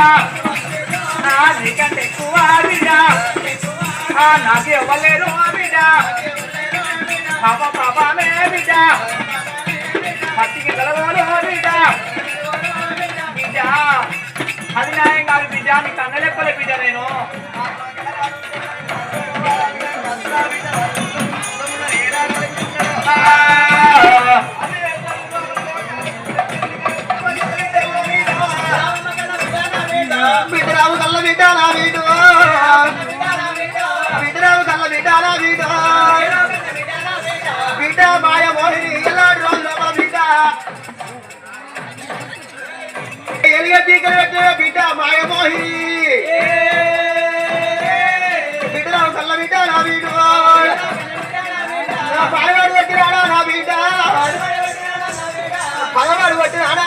బిడ్డ ఆ, నీకంటే ఎక్కువ బిడ్డ నాకు ఇవ్వలేరు బిడ్డ పాప పాపమే బిడ్డ. పట్టికి కలవరు బిడ్డ బిడ్డ అది న్యాయం కాదు బిడ్డ. నీ కన్న లెక్కలే బిడ్డ నేను. బిడ్డ నా వీడు బిడ్డరావు కల్ల బిడ్డ నా వీడు బిడ్డ మాయ మోహిని ఎలాంటి బిడ్డ. ఎలిగ తీగలు పెట్టే బిడ్డ మాయ మోహిని. బిడ్డరావు కల్ల బిడ్డ నా పాయవాడు పెట్టినాడా నా బిడ్డ? పెట్టినాడా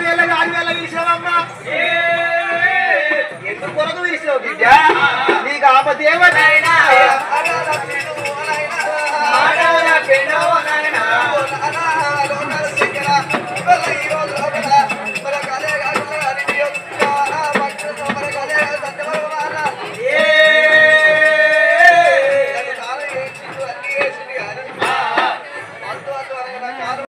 పదివేలకు ఎందుకు కొరకు తీసావు బిడ్డ నీకు ఆపదేవనైనా